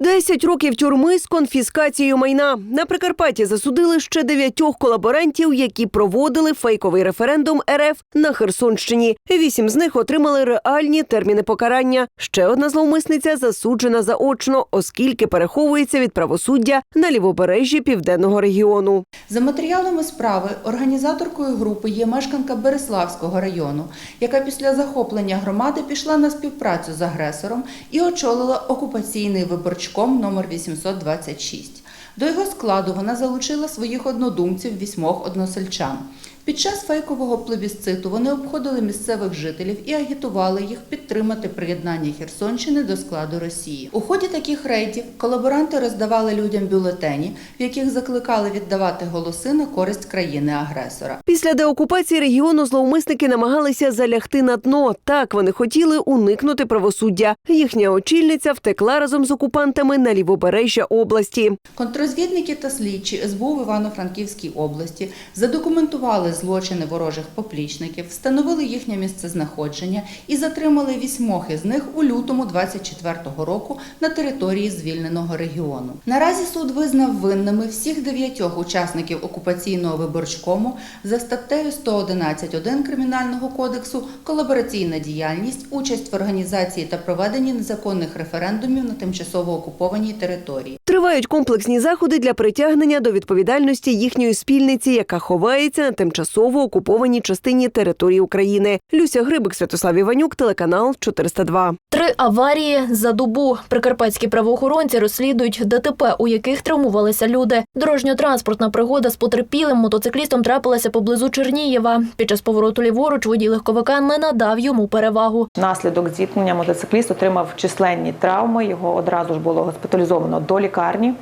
Десять років тюрми з конфіскацією майна. На Прикарпатті засудили ще дев'ятьох колаборантів, які проводили фейковий референдум РФ на Херсонщині. Вісім з них отримали реальні терміни покарання. Ще одна зловмисниця засуджена заочно, оскільки переховується від правосуддя на лівобережжі південного регіону. За матеріалами справи організаторкою групи є мешканка Береславського району, яка після захоплення громади пішла на співпрацю з агресором і очолила окупаційний виборчком номер 826. До його складу вона залучила своїх однодумців вісьмох односельчан. Під час фейкового плебісциту вони обходили місцевих жителів і агітували їх підтримати приєднання Херсонщини до складу Росії. У ході таких рейдів колаборанти роздавали людям бюлетені, в яких закликали віддавати голоси на користь країни-агресора. Після деокупації регіону зловмисники намагалися залягти на дно. Так вони хотіли уникнути правосуддя. Їхня очільниця втекла разом з окупантами на лівобережжя області. Контрозвідники та слідчі СБУ в Івано-Франківській області задокументували злочини ворожих поплічників, встановили їхнє місцезнаходження і затримали вісьмох із них у лютому 24-го року на території звільненого регіону. Наразі суд визнав винними всіх дев'ятьох учасників окупаційного виборчкому за статтею 111.1 Кримінального кодексу колабораційна діяльність, участь в організації та проведенні незаконних референдумів на тимчасово окупованій території. Тривають комплексні заходи для притягнення до відповідальності їхньої спільниці, яка ховається на тимчасово окупованій частині території України. Люся Грибик, Святослав Іванюк, телеканал 402. Три аварії за добу. Прикарпатські правоохоронці розслідують ДТП, у яких травмувалися люди. Дорожньо-транспортна пригода з потерпілим мотоциклістом трапилася поблизу Чернієва. Під час повороту ліворуч водій легковика не надав йому перевагу. Внаслідок зіткнення мотоцикліст отримав численні травми. Його одразу ж було госпіталізовано до лікарні.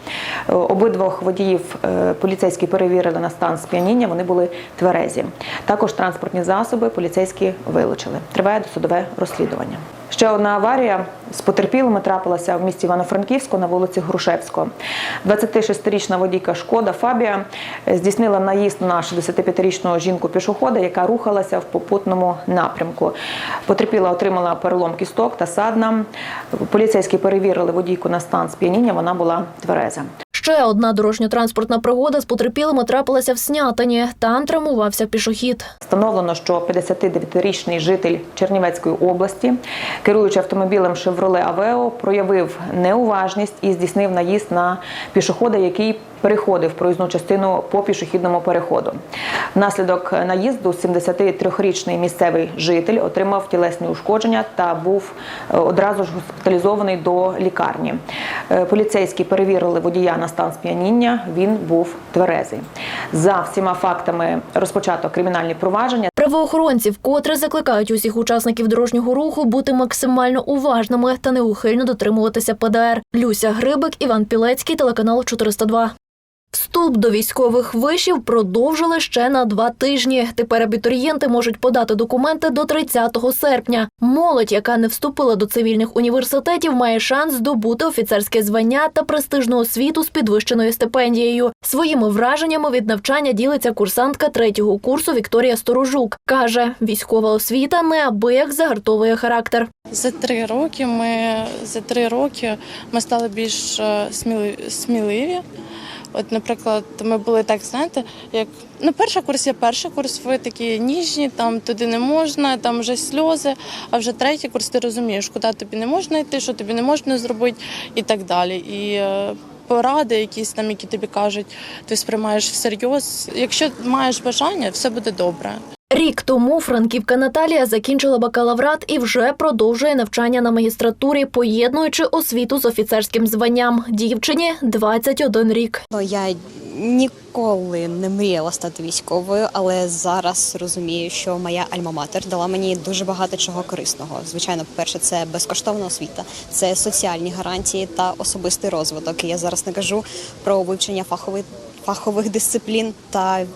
Е, Обидвох водіїв е, поліцейські перевірили на стан сп'яніння. Вони були тверезі. Також транспортні засоби поліцейські вилучили. Триває досудове розслідування. Ще одна аварія з потерпілими трапилася в місті Івано-Франківську на вулиці Грушевського. 26-річна водійка Шкода Фабія здійснила наїзд на 65-річну жінку пішохода, яка рухалася в попутному напрямку. Потерпіла отримала перелом кісток та садна. Поліцейські перевірили водійку на стан сп'яніння. Вона була твереза. Ще одна дорожньо-транспортна пригода з потерпілими трапилася в Снятині. Там травмувався пішохід. Встановлено, що 59-річний житель Чернівецької області, керуючи автомобілем Шевроле Авео, проявив неуважність і здійснив наїзд на пішохода, який переходив проїзну частину по пішохідному переходу. Внаслідок наїзду 73-річний місцевий житель отримав тілесні ушкодження та був е, одразу ж госпіталізований до лікарні. Е, Поліцейські перевірили водія на стан сп'яніння. Він був тверезий. За всіма фактами розпочато кримінальні провадження. Правоохоронці вкотре закликають усіх учасників дорожнього руху бути максимально уважними та неухильно дотримуватися ПДР. Люся Грибик, Іван Пілецький, телеканал 402. Вступ до військових вишів продовжили ще на два тижні. Тепер абітурієнти можуть подати документи до 30 серпня. Молодь, яка не вступила до цивільних університетів, має шанс здобути офіцерське звання та престижну освіту з підвищеною стипендією. Своїми враженнями від навчання ділиться курсантка третього курсу Вікторія Сторожук. каже, військова освіта неабияк загартовує характер. За три роки ми за три роки ми стали більш е, сміливі. От, наприклад, ми були так, знаєте, як ну, перший курс є перший курс, ви такі ніжні, там туди не можна, там вже сльози. А вже третій курс ти розумієш, куди тобі не можна йти, що тобі не можна зробити, і так далі. І е, поради, якісь там, які тобі кажуть, ти сприймаєш всерйоз. Якщо маєш бажання, все буде добре. Рік тому франківка Наталія закінчила бакалаврат і вже продовжує навчання на магістратурі, поєднуючи освіту з офіцерським званням. Дівчині 21 рік. Ну, я ніколи не мріяла стати військовою, але зараз розумію, що моя альма-матер дала мені дуже багато чого корисного. Звичайно, по-перше, це безкоштовна освіта, це соціальні гарантії та особистий розвиток. Я зараз не кажу про вивчення фахових фахових дисциплін та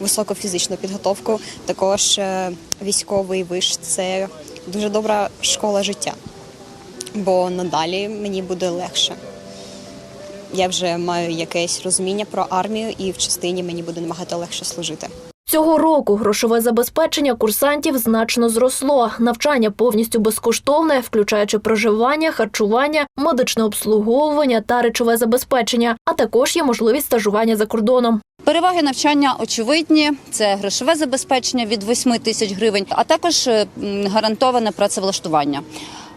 високу фізичну підготовку. Також е, військовий виш це дуже добра школа життя, бо надалі мені буде легше я вже маю якесь розуміння про армію, і в частині мені буде набагато легше служити. Цього року грошове забезпечення курсантів значно зросло. Навчання повністю безкоштовне, включаючи проживання, харчування, медичне обслуговування та речове забезпечення, а також є можливість стажування за кордоном. Переваги навчання очевидні: це грошове забезпечення від 8 тисяч гривень, а також гарантоване працевлаштування.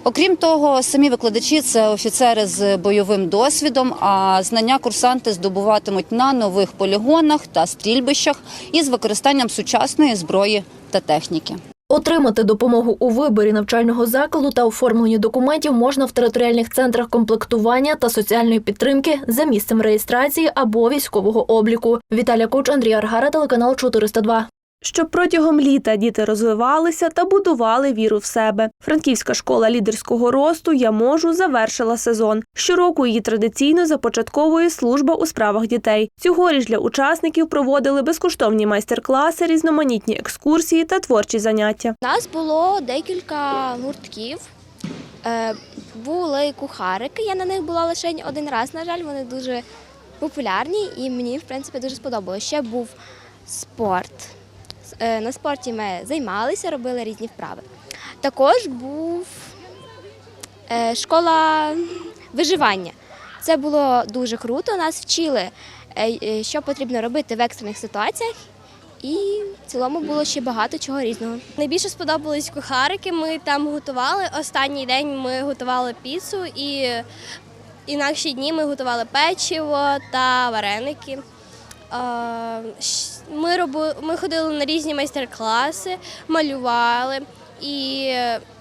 Окрім того, самі викладачі це офіцери з бойовим досвідом. А знання курсанти здобуватимуть на нових полігонах та стрільбищах із використанням сучасної зброї та техніки. Отримати допомогу у виборі навчального закладу та оформленні документів можна в територіальних центрах комплектування та соціальної підтримки за місцем реєстрації або військового обліку. Віталія Коч, Андрій Аргара, телеканал 402. Щоб протягом літа діти розвивалися та будували віру в себе. Франківська школа лідерського росту Я можу завершила сезон. Щороку її традиційно започатковує служба у справах дітей. Цьогоріч для учасників проводили безкоштовні майстер-класи, різноманітні екскурсії та творчі заняття. У нас було декілька гуртків. Е, були кухарики. Я на них була лише один раз. На жаль, вони дуже популярні і мені, в принципі, дуже сподобалося. Ще був спорт. Е, на спорті ми займалися, робили різні вправи. Також був е, школа виживання. Це було дуже круто. Нас вчили, е, що потрібно робити в екстрених ситуаціях. І в цілому було ще багато чого різного. Найбільше сподобались кухарики. Ми там готували. Останній день ми готували піцу і інакші дні ми готували печиво та вареники. Е, Ми, роби, ми ходили на різні майстер-класи, малювали і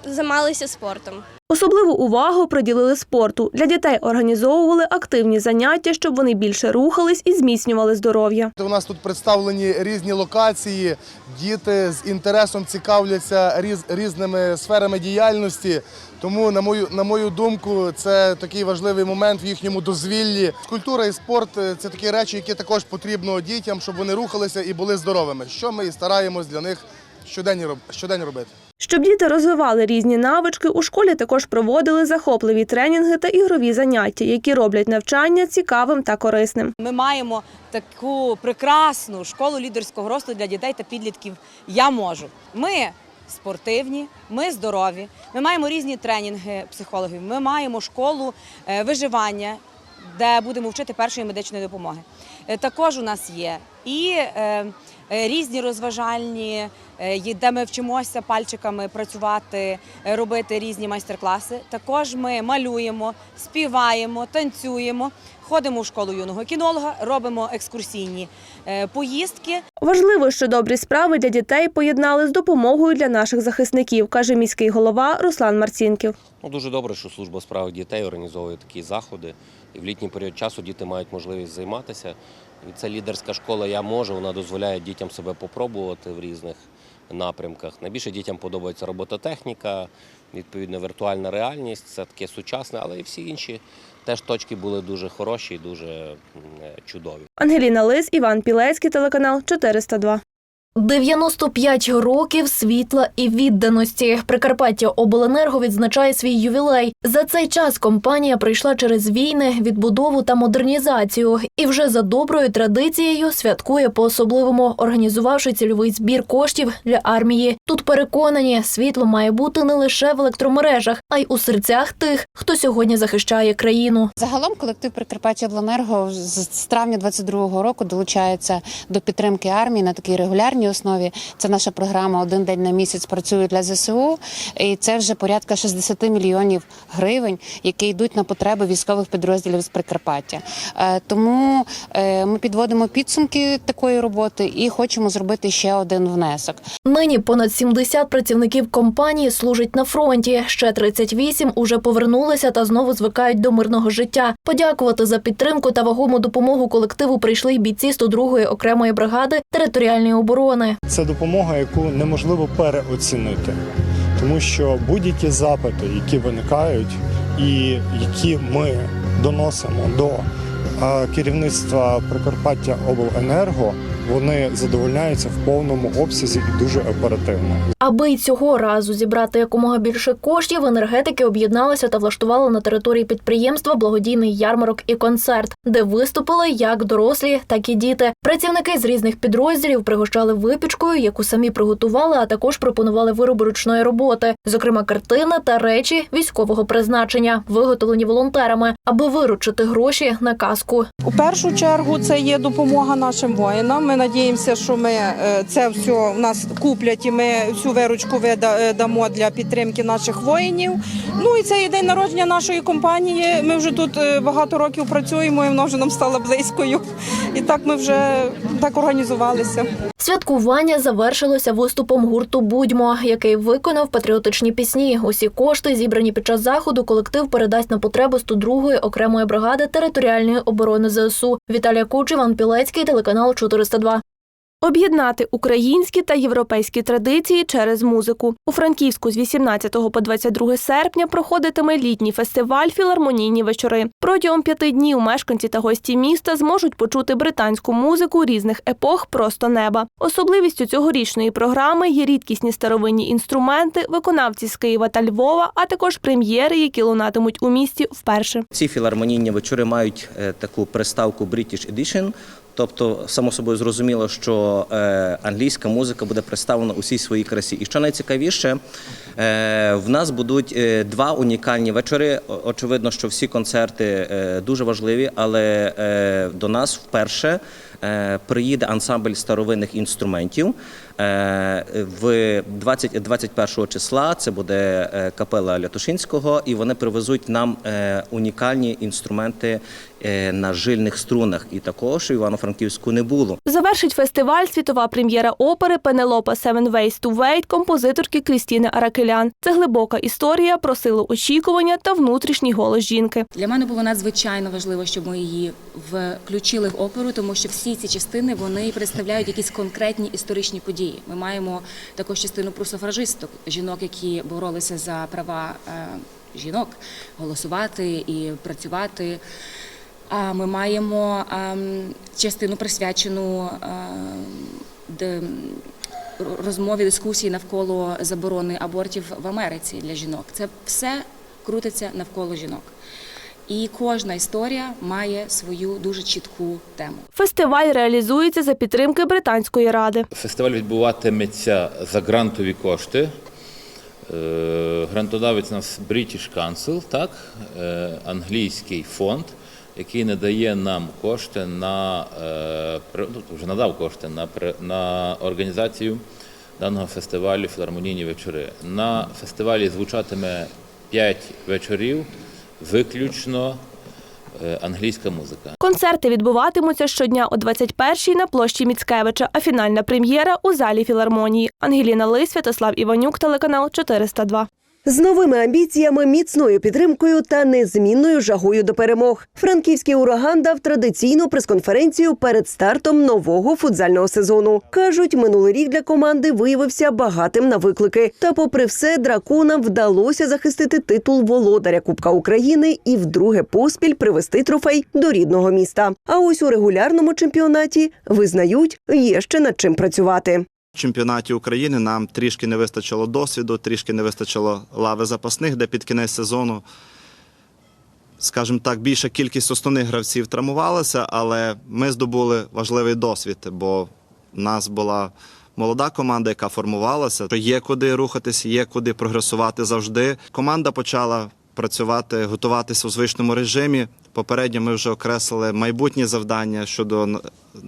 займалися спортом. Особливу увагу приділили спорту. Для дітей організовували активні заняття, щоб вони більше рухались і зміцнювали здоров'я. У нас тут представлені різні локації. Діти з інтересом цікавляться різ, різними сферами діяльності. Тому, на мою, на мою думку, це такий важливий момент в їхньому дозвіллі. Культура і спорт це такі речі, які також потрібно дітям, щоб вони рухалися і були здоровими. Що ми і стараємось для них щодень, роб- щодень робити. Щоб діти розвивали різні навички, у школі також проводили захопливі тренінги та ігрові заняття, які роблять навчання цікавим та корисним. Ми маємо таку прекрасну школу лідерського росту для дітей та підлітків. Я можу. Ми спортивні, ми здорові. Ми маємо різні тренінги психологів. Ми маємо школу е, виживання, де будемо вчити першої медичної допомоги. Е, Також у нас є і е, різні розважальні, е, де ми вчимося пальчиками працювати, е, робити різні майстер-класи. Також ми малюємо, співаємо, танцюємо, ходимо в школу юного кінолога, робимо екскурсійні е, поїздки. Важливо, що добрі справи для дітей поєднали з допомогою для наших захисників, каже міський голова Руслан Марцінків. Ну, дуже добре, що служба у справах дітей організовує такі заходи. І в літній період часу діти мають можливість займатися. Ця лідерська школа Я можу, вона дозволяє дітям себе попробувати в різних напрямках. Найбільше дітям подобається робототехніка, відповідно, віртуальна реальність, це таке сучасне, але і всі інші теж точки були дуже хороші і дуже е, чудові. Ангеліна Лис, Іван Пілецький, телеканал 402. 95 років світла і відданості. Прикарпаття Обленерго відзначає свій ювілей. За цей час компанія пройшла через війни, відбудову та модернізацію, і вже за доброю традицією святкує по-особливому, організувавши цільовий збір коштів для армії. Тут переконані, світло має бути не лише в електромережах, а й у серцях тих, хто сьогодні захищає країну. Загалом колектив Прикарпаття Обленерго з травня 22-го року долучається до підтримки армії на такій регулярній основі. Це наша програма Один день на місяць працює для ЗСУ. І це вже порядка 60 мільйонів гривень, які йдуть на потреби військових підрозділів з Прикарпаття. Е, Тому е, ми підводимо підсумки такої роботи і хочемо зробити ще один внесок. Нині понад 70 працівників компанії служать на фронті. Ще 38 уже повернулися та знову звикають до мирного життя. Подякувати за підтримку та вагому допомогу колективу прийшли й бійці 102-ї окремої бригади територіальної оборони. Це допомога, яку неможливо переоцінити, тому що будь-які запити, які виникають, і які ми доносимо до е, керівництва Прикарпаття Обленерго, вони задовольняються в повному обсязі і дуже оперативно. Аби й цього разу зібрати якомога більше коштів, енергетики об'єдналися та влаштували на території підприємства благодійний ярмарок і концерт, де виступили як дорослі, так і діти. Працівники з різних підрозділів пригощали випічкою, яку самі приготували, а також пропонували вироби ручної роботи, зокрема картини та речі військового призначення, виготовлені волонтерами, аби виручити гроші на каску. У першу чергу це є допомога нашим воїнам. Надіємося, що ми е, це все у нас куплять і ми всю виручку вида- е, для підтримки наших воїнів. Ну і це день народження нашої компанії. Ми вже тут е, багато років працюємо, і воно вже нам стало близькою. І так ми вже так організувалися. Святкування завершилося виступом гурту Будьмо, який виконав патріотичні пісні. Усі кошти, зібрані під час заходу, колектив передасть на потреби 102-ї окремої бригади територіальної оборони ЗСУ. Віталія Куч, Іван Пілецький, телеканал 402. Об'єднати українські та європейські традиції через музику. У Франківську з 18 по 22 серпня проходитиме літній фестиваль Філармонійні вечори. Протягом п'яти днів мешканці та гості міста зможуть почути британську музику різних епох просто неба. Особливістю цьогорічної програми є рідкісні старовинні інструменти, виконавці з Києва та Львова, а також прем'єри, які лунатимуть у місті вперше. Ці філармонійні вечори мають е, таку приставку British Edition, тобто, само собою зрозуміло, що е, англійська музика буде представлена у всій своїй красі. І що найцікавіше, е, в нас будуть е, два унікальні вечори. Очевидно, що всі концерти дуже важливі, але до нас вперше приїде ансамбль старовинних інструментів. В 20, 21 числа це буде капела Лятушинського, і вони привезуть нам унікальні інструменти на жильних струнах. І такого ж в Івано-Франківську не було. Завершить фестиваль світова прем'єра опери Пенелопа Seven Ways to Wait композиторки Крістіни Аракелян. Це глибока історія про силу очікування та внутрішній голос жінки. Для мене було надзвичайно важливо, щоб ми її включили в оперу, тому що всі ці частини вони представляють якісь конкретні історичні події. Ми маємо також частину про суфражисток, жінок, які боролися за права е, жінок голосувати і працювати. А ми маємо ем, частину присвячену ем, розмові дискусії навколо заборони абортів в Америці для жінок. Це все крутиться навколо жінок. І кожна історія має свою дуже чітку тему. Фестиваль реалізується за підтримки Британської ради. Фестиваль відбуватиметься за грантові кошти. Е, Грантодавець у нас British Council, так, е, англійський фонд, який надає нам кошти на е, ну, вже надав кошти на, на організацію даного фестивалю Філармонійні вечори. На фестивалі звучатиме 5 вечорів, виключно е, англійська музика. Концерти відбуватимуться щодня о 21-й на площі Міцкевича, а фінальна прем'єра у залі філармонії. Ангеліна Лис, Святослав Іванюк, телеканал 402. З новими амбіціями, міцною підтримкою та незмінною жагою до перемог. Франківський ураган дав традиційну прес-конференцію перед стартом нового футзального сезону. кажуть, минулий рік для команди виявився багатим на виклики. Та, попри все, драконам вдалося захистити титул володаря Кубка України і вдруге поспіль привести трофей до рідного міста. А ось у регулярному чемпіонаті визнають, є ще над чим працювати. Чемпіонаті України нам трішки не вистачило досвіду, трішки не вистачило лави запасних, де під кінець сезону, скажімо так, більша кількість основних гравців травмувалася, але ми здобули важливий досвід, бо в нас була молода команда, яка формувалася. Є куди рухатись, є куди прогресувати завжди. Команда почала працювати, готуватися у звичному режимі. Попередньо ми вже окреслили майбутні завдання щодо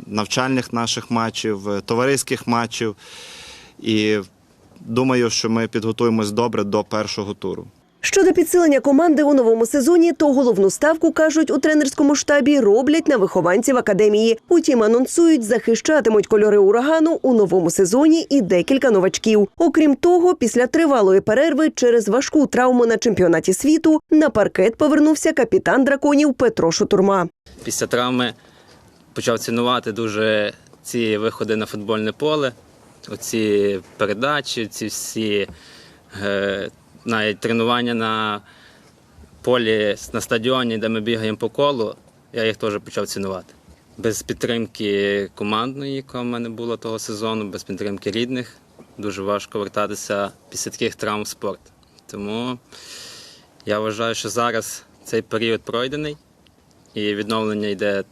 навчальних наших матчів, е, товариських матчів. І думаю, що ми підготуємось добре до першого туру. Щодо підсилення команди у новому сезоні, то головну ставку кажуть у тренерському штабі роблять на вихованців академії. Утім, анонсують, захищатимуть кольори урагану у новому сезоні і декілька новачків. Окрім того, після тривалої перерви через важку травму на чемпіонаті світу на паркет повернувся капітан драконів Петро Шутурма. після травми почав цінувати дуже ці виходи на футбольне поле, оці передачі, ці всі е, навіть тренування на полі на стадіоні, де ми бігаємо по колу. Я їх теж почав цінувати. без підтримки командної, яка в мене була того сезону, без підтримки рідних, дуже важко вертатися після таких травм в спорт. Тому я вважаю, що зараз цей період пройдений і відновлення йде,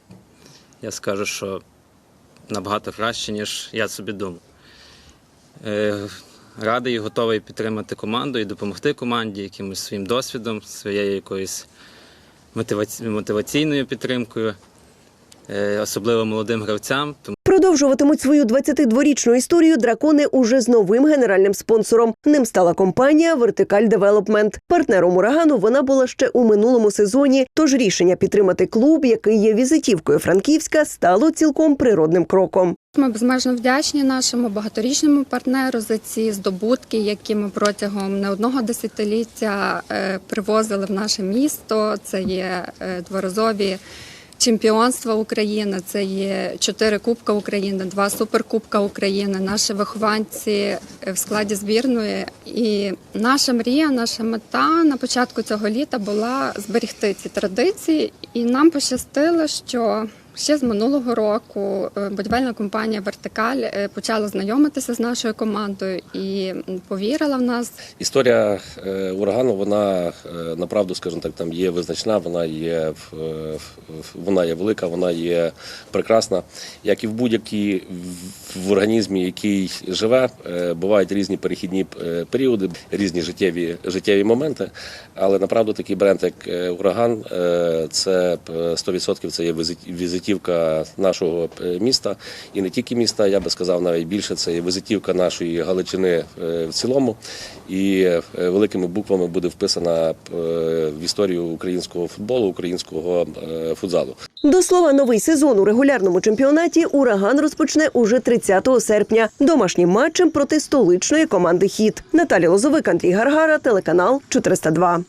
я скажу, що набагато краще, ніж я собі думав. Радий і готовий підтримати команду і допомогти команді якимось своїм досвідом, своєю якоюсь мотиваці- мотиваційною підтримкою, е, особливо молодим гравцям. Продовжуватимуть свою 22-річну історію дракони уже з новим генеральним спонсором. Ним стала компанія Вертикаль Девелопмент. Партнером урагану вона була ще у минулому сезоні. Тож рішення підтримати клуб, який є візитівкою Франківська, стало цілком природним кроком. Ми безмежно вдячні нашому багаторічному партнеру за ці здобутки, які ми протягом не одного десятиліття е, привозили в наше місто. Це є е, дворазові чемпіонства України, це є чотири Кубка України, два суперкубка України. Наші вихованці е, в складі збірної. І наша мрія, наша мета на початку цього літа була зберегти ці традиції, і нам пощастило, що Ще з минулого року е, будівельна компанія Вертикаль е, почала знайомитися з нашою командою і повірила в нас. Історія е, урагану, вона направду, скажімо так, там є визначна, вона є вона є велика, вона є прекрасна. Як і в будь-якій в- організмі, який живе, бувають різні перехідні періоди, різні життєві життєві моменти. Але направду такий бренд, як ураган, це е, 100% це є візит- візитівка нашого е, міста, і не тільки міста, я би сказав навіть більше. Це є візитівка нашої Галичини е, в цілому, і е, великими буквами буде вписана в історію українського футболу, українського футзалу. До слова, новий сезон у регулярному чемпіонаті ураган розпочне уже 30 серпня домашнім матчем проти столичної команди Хіт. Наталі Лозовик, Андрій Гаргара, телеканал 402.